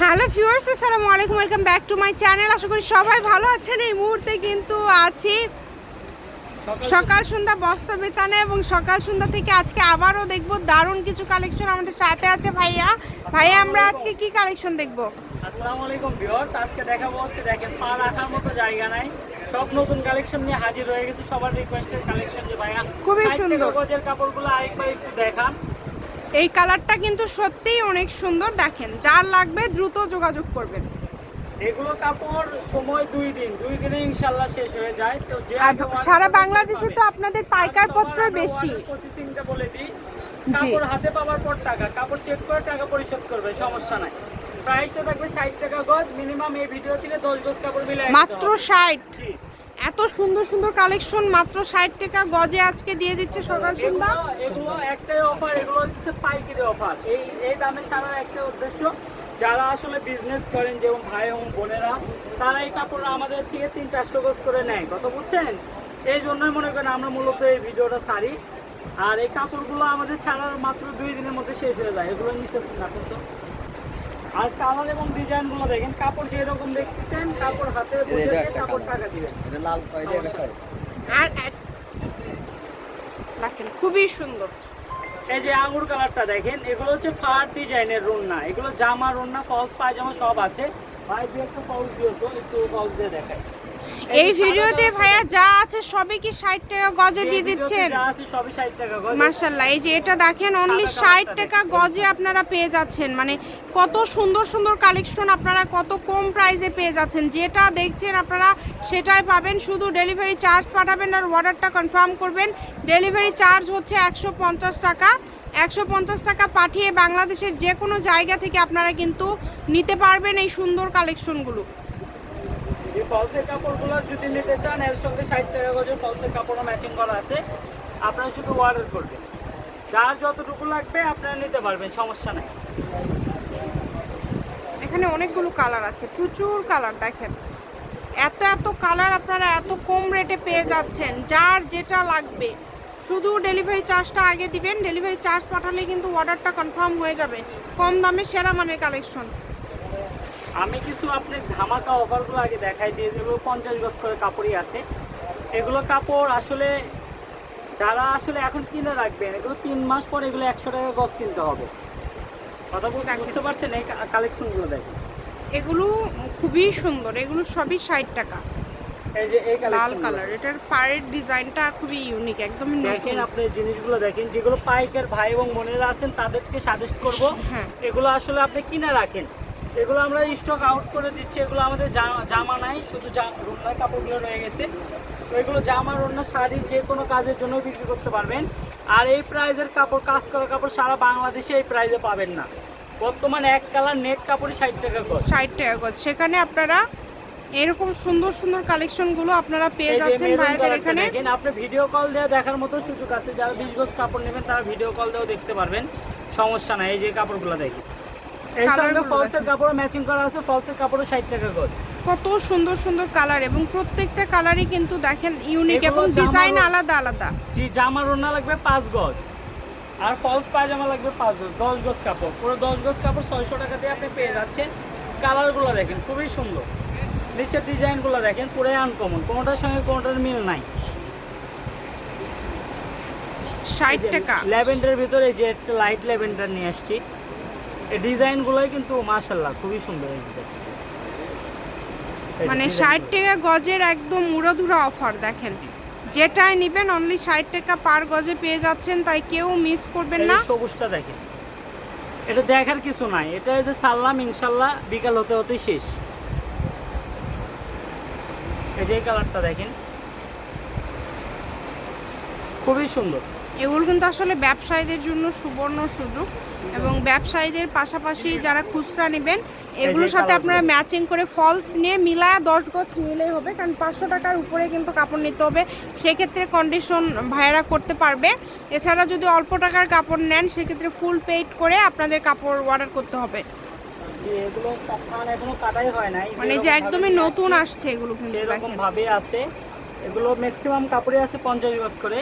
Hello viewers আসসালামু আলাইকুম welcome back to my channel. আশা করি সবাই ভালো আছেন। এই মুহূর্তে কিন্তু আছি সকাল সন্ধ্যা। বস্ত্র বেতানে এবং সকাল সন্ধ্যা থেকে আজকে আবারও দেখব দারুণ কিছু কালেকশন আমাদের সাথে আছে ভাইয়া। ভাইয়া আমরা আজকে কি কালেকশন দেখব? আসসালামু আলাইকুম ভিউয়ার্স আজকে দেখাবো হচ্ছে দেখেন পা রাখার মতো জায়গা নাই। সব নতুন কালেকশন নিয়ে হাজির হয়ে গেছে। সবার রিকোয়েস্টের কালেকশন যে ভাইয়া খুবই সুন্দর। গজের কাপড়গুলো আরেকবার একটু দেখান। এই কালারটা কিন্তু সত্যিই অনেক সুন্দর দেখেন যার লাগবে দ্রুত যোগাযোগ করবেন। এগুলো কাপড় সময় দুই দিন দুই দিনে ইনশাল্লাহ শেষ হয়ে যায়। তো যে সারা বাংলাদেশে তো আপনাদের পাইকার পত্র বেশি। প্রসেসিংটা বলে দিই। কাপড় হাতে পাওয়ার পর টাকা কাপড় চেক করে টাকা পরিশোধ করবে সমস্যা নাই। প্রাইসটা থাকবে ষাট টাকা গজ মিনিমাম এই ভিডিও থেকে দশ গজ কাপড় মিলে মাত্র ষাট। জি। এত সুন্দর সুন্দর কালেকশন মাত্র ষাট টাকা গজে আজকে দিয়ে দিচ্ছে সকাল সন্ধ্যা। এগুলো- একটাই অফার এগুলো হচ্ছে পাইকারি অফার এই এই দামে ছাড়ার একটা উদ্দেশ্য, যারা আসলে বিজনেস করেন যেমন ভাই এবং বোনেরা, তারা এই কাপড় আমাদের থেকে তিন চারশো গজ করে নেয় কত বুঝছেন? এই জন্যই মনে করেন আমরা মূলত এই ভিডিওটা সারি আর এই কাপড়গুলো আমাদের ছাড়ার মাত্র দুই দিনের মধ্যে শেষ হয়ে যায়, এগুলো নিচে রাখুন তো। আর কালার এবং ডিজাইনগুলো দেখেন কাপড় যেরকম দেখতেছেন কাপড় হাতে বুঝে কাপড় টাকা দিবেন। এটা লাল পাই দিয়ে দেখাই আর দেখেন খুবই সুন্দর। এই যে আঙুর কালারটা দেখেন এগুলো হচ্ছে ফার ডিজাইনের রুন্না এগুলো জামা রুন্না ফলস পায়জামা সব আছে। ভাই দিয়ে একটা ফলস দিও তো একটু ফলস দিয়ে দেখাই। এই ভিডিওতে ভাইয়া যা আছে সবই কি ষাট টাকা গজে দিয়ে দিচ্ছেন? আছে সবই 60 টাকা গজ। মার্শাল্লাহ এই যে এটা দেখেন অনলি ষাট টাকা গজে আপনারা পেয়ে যাচ্ছেন। মানে কত সুন্দর সুন্দর কালেকশন আপনারা কত কম প্রাইসে পেয়ে যাচ্ছেন। যেটা দেখছেন আপনারা সেটাই পাবেন। শুধু ডেলিভারি চার্জ পাঠাবেন আর অর্ডারটা কনফার্ম করবেন। ডেলিভারি চার্জ হচ্ছে একশো পঞ্চাশ টাকা। একশো পঞ্চাশ টাকা পাঠিয়ে বাংলাদেশের যে কোনো জায়গা থেকে আপনারা কিন্তু নিতে পারবেন এই সুন্দর কালেকশনগুলো ফলসের কাপড়গুলো যদি নিতে চান, এর সঙ্গে 60 টাকা গজের ফলসের কাপড়ও ম্যাচিং করা আছে। আপনারা শুধু অর্ডার করবেন। যার যতটুকু লাগবে আপনারা নিতে পারবেন, সমস্যা নাই। এখানে অনেকগুলো কালার আছে, প্রচুর কালার দেখেন। এত এত কালার আপনারা এত কম রেটে পেয়ে যাচ্ছেন, যার যেটা লাগবে। শুধু ডেলিভারি চার্জটা আগে দিবেন ডেলিভারি চার্জ পাঠালে কিন্তু অর্ডারটা কনফার্ম হয়ে যাবে। কম দামে সেরা মানের কালেকশন আমি কিছু আপনার ধামাকা অফারগুলো আগে দেখাই দিয়ে যেগুলো পঞ্চাশ গজ করে কাপড়ই আছে। এগুলো কাপড় আসলে যারা আসলে এখন কিনে রাখবেন এগুলো তিন মাস পর এগুলো একশো টাকা গজ কিনতে হবে। কথা দেখেন। বুঝতে পারছেন এই কালেকশনগুলো দেখেন। এগুলো খুবই সুন্দর। এগুলো সবই ষাট টাকা। এই যে এই লাল কালার এটার পাড়ের ডিজাইনটা খুবই ইউনিক একদমই দেখেন আপনি জিনিসগুলো দেখেন যেগুলো পাইকার ভাই এবং বোনেরা আছেন তাদেরকে সাজেস্ট করব। হ্যাঁ। এগুলো আসলে আপনি কিনে রাখেন। এগুলো আমরা স্টক আউট করে দিচ্ছি এগুলো আমাদের জামা নাই শুধু রুন্নার কাপড়গুলো রয়ে গেছে। তো এগুলো জামা রুন্না শাড়ি যে কোনো কাজের জন্য বিক্রি করতে পারবেন। আর এই প্রাইজের কাপড় কাজ করা কাপড় সারা বাংলাদেশে এই প্রাইজে পাবেন না। বর্তমানে এক কালার নেট কাপড়ই ষাট টাকা করে। ষাট টাকা গজ সেখানে আপনারা এরকম সুন্দর সুন্দর কালেকশনগুলো আপনারা পেয়ে যাচ্ছেন ভাইদের এখানে। আপনি ভিডিও কল দিয়ে দেখার মতো সুযোগ আছে। যারা বিশ গজ কাপড় নেবেন তারা ভিডিও কল দিয়েও দেখতে পারবেন। সমস্যা নাই এই যে কাপড়গুলো দেখেন। সঙ্গে ফলসের কাপড় ম্যাচিং করা আছে ফলসের কাপড়ও ষাট টাকা গজ কত সুন্দর সুন্দর কালার এবং প্রত্যেকটা কালারই কিন্তু দেখেন ইউনিক এবং ডিজাইন আলাদা আলাদা। জি জামা রোনা লাগবে পাঁচ গজ। আর ফলস পায়জামা লাগবে পাঁচ গজ দশ গজ কাপড়। পুরো দশ গজ কাপড় ছয়শো টাকা দিয়ে আপনি পেয়ে যাচ্ছেন। কালারগুলো দেখেন খুবই সুন্দর। নিচের ডিজাইনগুলো দেখেন পুরোই আনকমন কোনোটার সঙ্গে কোনোটার মিল নাই। ষাট টাকা। ল্যাভেন্ডারের ভিতরে এই যে একটা লাইট ল্যাভেন্ডার নিয়ে আসছি। এই ডিজাইনগুলোই কিন্তু মাশাল্লাহ খুবই সুন্দর যে মানে। ষাট টাকা গজের একদম উড়োধুরা অফার দেখেন। যেটাই নেবেন অনলি ষাট টাকা পার গজে পেয়ে যাচ্ছেন তাই কেউ মিস করবেন না। সবুজটা দেখেন। এটা দেখার কিছু নাই। এটা যে সারলাম ইনশাল্লাহ বিকাল হতে হতে শেষ। এই যে কালারটা দেখেন। খুবই সুন্দর। এগুলো কিন্তু আসলে ব্যবসায়ীদের জন্য সুবর্ণ সুযোগ এবং ব্যবসায়ীদের পাশাপাশি যারা খুচরা নেবেন এগুলোর সাথে আপনারা ম্যাচিং করে ফলস নিয়ে মিলায়া দশ গজ নিলেই হবে কারণ পাঁচশো টাকার উপরে কিন্তু কাপড় নিতে হবে। সেক্ষেত্রে কন্ডিশন ভাইরা করতে পারবে। এছাড়া যদি অল্প টাকার কাপড় নেন সেক্ষেত্রে ফুল পেইড করে আপনাদের কাপড় অর্ডার করতে হবে। মানে যে একদমই নতুন আসছে এগুলো কিন্তু ভাবে আছে। এগুলো ম্যাক্সিমাম কাপড়ে আছে পঞ্চাশ গজ করে।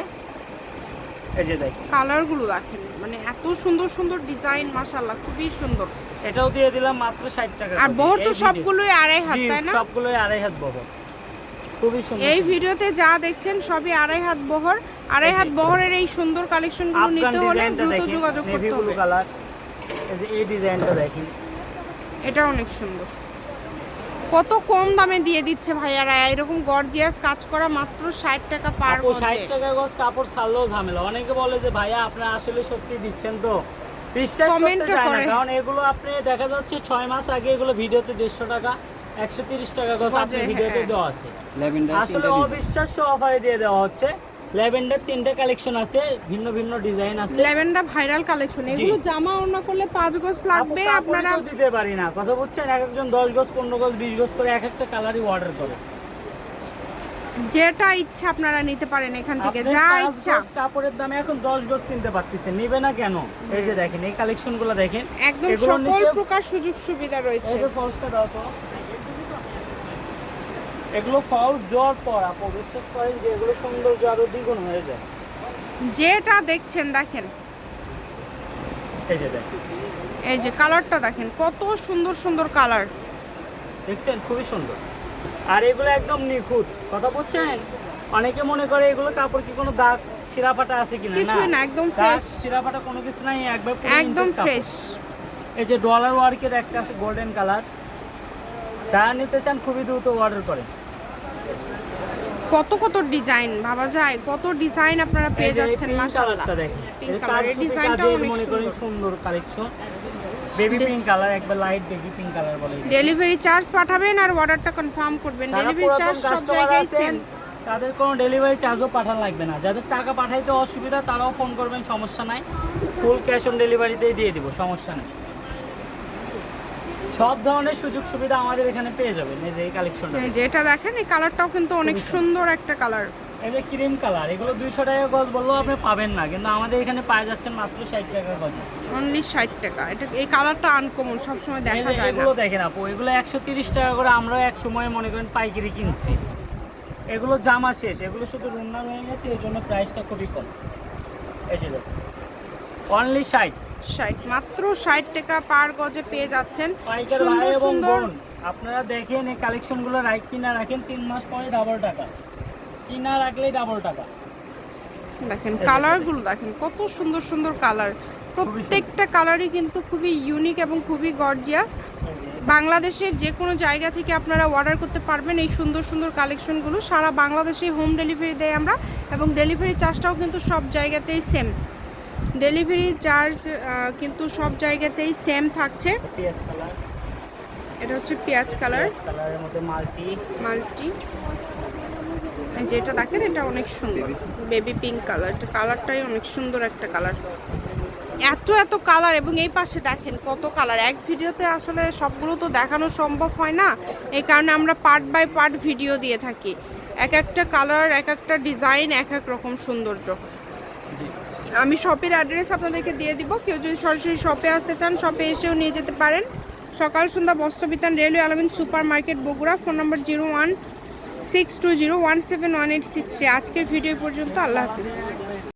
এই যে দেখেন। কালারগুলো দেখেন মানে এত সুন্দর সুন্দর ডিজাইন মাশাল্লাহ খুবই সুন্দর। এটাও দিয়ে দিলাম মাত্র ষাট টাকা আর। বহর তো সবগুলোই আড়াই হাত তাই না? সবগুলোই আড়াই হাত বহর। খুবই সুন্দর এই ভিডিওতে যা দেখছেন সবই আড়াই হাত বহর। আড়াই হাত বহরের এই সুন্দর কালেকশনগুলো আফগান নিতে হলে দ্রুত যোগাযোগ করতে হবে। কালার এই যে এই ডিজাইনটা দেখেন। এটা অনেক সুন্দর। কত কম দামে দিয়ে দিচ্ছে ভাইয়ারা? এরকম গর্জিয়াস কাজ করা মাত্র ষাট টাকা পার ষাট টাকা গজ কাপড় ছাড়লেও ঝামেলা। অনেকে বলে যে ভাইয়া আপনারা আসলে সত্যি দিচ্ছেন তো? বিশ্বাস করতে চায় না কারণ এগুলো আপনি দেখা যাচ্ছে ছয় মাস আগে এগুলো ভিডিওতে দেড়শো টাকা একশো তিরিশ টাকা গজ গজে, আপনি ভিডিওতে হ্যাঁ। দেওয়া আছে। আসলে অবিশ্বাস্য অফারে দিয়ে দেওয়া হচ্ছে। ল্যাভেন্ডার তিনটে কালেকশন আছে ভিন্ন ভিন্ন ডিজাইন আছে। লেভেনটা ভাইরাল কালেকশন এগুলো জামা ওড়না করলে গজ লাগবে আপনারা দিতে পারি না। কথা বুঝছেন এক একজন দশ গজ পনেরো গজ বিশ গজ করে এক একটা কালারই অর্ডার করে। যেটা ইচ্ছা আপনারা নিতে পারেন এখান থেকে যা ইচ্ছা। কাপড়ের দামে এখন দশ গজ কিনতে পারতেছেন নিবে না কেন? এই যে দেখেন এই কালেকশনগুলো দেখেন। একদম সকল প্রকার সুযোগ সুবিধা রয়েছে। এই যে ফলসটা দাও তো। এগুলো ফলস দেওয়ার পর আপু বিশ্বাস করেন যে এগুলো সৌন্দর্য আরও দ্বিগুণ হয়ে যায়। যেটা দেখছেন দেখেন। এই যে দেখেন। এই যে কালারটা দেখেন কত সুন্দর সুন্দর কালার। দেখছেন? খুবই সুন্দর। আর এগুলো একদম নিখুঁত। কথা বলছেন অনেকে মনে করে এগুলো কাপড় কি কোনো দাগ ছিঁড়াফাটা আছে কিনা? কিছুই না, একদম fresh। ছিঁড়াফাটা কোনো কিছু নাই একবার একদম ফ্রেশ এই যে ডলার ওয়ার্কের একটা আছে গোল্ডেন কালার যারা নিতে চান খুবই দ্রুত অর্ডার করেন। কত কত ডিজাইন ভাবা যায়? কত ডিজাইন আপনারা পেয়ে যাচ্ছেন মাশাআল্লাহ। কালারটা দেখেন। Pink এটা color, এই কারচুপি ডিজাইনটা অনেক সুন্দর। সুন্দর কালেকশন বেবি পিঙ্ক কালার একবার লাইট বেবি পিঙ্ক কালার বলে ডেলিভারি চার্জ পাঠাবেন আর অর্ডারটা কনফার্ম করবেন। ডেলিভারি চার্জ সব জায়গায় সেম তাদের কোনো ডেলিভারি চার্জও পাঠানো লাগবে না। যাদের টাকা পাঠাইতে অসুবিধা তারাও ফোন করবেন সমস্যা নাই। ফুল ক্যাশ অন ডেলিভারিতেই দিয়ে দিব সমস্যা নেই। সব ধরনের সুযোগ সুবিধা আমাদের এখানে পেয়ে যাবেন। এই যে এই কালেকশনটা এই যে এটা দেখেন এই কালারটাও কিন্তু অনেক সুন্দর। একটা কালার যে ক্রিম কালার এগুলো দুইশো টাকা গজ বললেও আপনি পাবেন না কিন্তু আমাদের এখানে পাওয়া যাচ্ছেন মাত্র ষাট টাকা গজ। অনলি ষাট টাকা। এটা এই কালারটা আনকমন সবসময় দেখা যায় এগুলো দেখেন আপু এগুলো একশো তিরিশ টাকা করে আমরাও এক সময় মনে করেন পাইকারি কিনছি। এগুলো জামা শেষ এগুলো শুধু রুন্না হয়ে গেছে এই জন্য প্রাইসটা খুবই কম। যে দেখুন অনলি ষাট। ষাট মাত্র ষাট টাকা পার গজে পেয়ে যাচ্ছেন। সুন্দর সুন্দর। আপনারা দেখেন এই কালেকশনগুলো রাইট কিনা রাখেন তিন মাস পরে ডাবল টাকা। কিনা রাখলেই ডাবল টাকা। দেখেন কালারগুলো দেখেন কত সুন্দর সুন্দর কালার। প্রত্যেকটা কালারই কিন্তু খুবই ইউনিক এবং খুবই গর্জিয়াস বাংলাদেশের যে কোনো জায়গা থেকে আপনারা অর্ডার করতে পারবেন এই সুন্দর সুন্দর কালেকশনগুলো। সারা বাংলাদেশে হোম ডেলিভারি দেয় আমরা এবং ডেলিভারি চার্জটাও কিন্তু সব জায়গাতেই সেম ডেলিভারি চার্জ কিন্তু সব জায়গাতেই সেম থাকছে। কালার এটা হচ্ছে পেঁয়াজ কালার কালারের মধ্যে মাল্টি। মাল্টি। যেটা দেখেন এটা অনেক সুন্দর। বেবি পিঙ্ক কালার এটা কালারটাই অনেক সুন্দর একটা কালার এত এত কালার এবং এই পাশে দেখেন কত কালার এক ভিডিওতে আসলে সবগুলো তো দেখানো সম্ভব হয় না। এই কারণে আমরা পার্ট বাই পার্ট ভিডিও দিয়ে থাকি। এক একটা কালার এক একটা ডিজাইন এক এক রকম সৌন্দর্য। আমি শপের অ্যাড্রেস আপনাদেরকে দিয়ে দিব। কেউ যদি সরাসরি শপে আসতে চান শপে এসেও নিয়ে যেতে পারেন। সকাল সন্ধ্যা Bastrabitan railway Almin super market Bogura phone number zero one six two zero one seven one eight six three আজকের ভিডিও পর্যন্ত, আল্লাহ হাফিজ।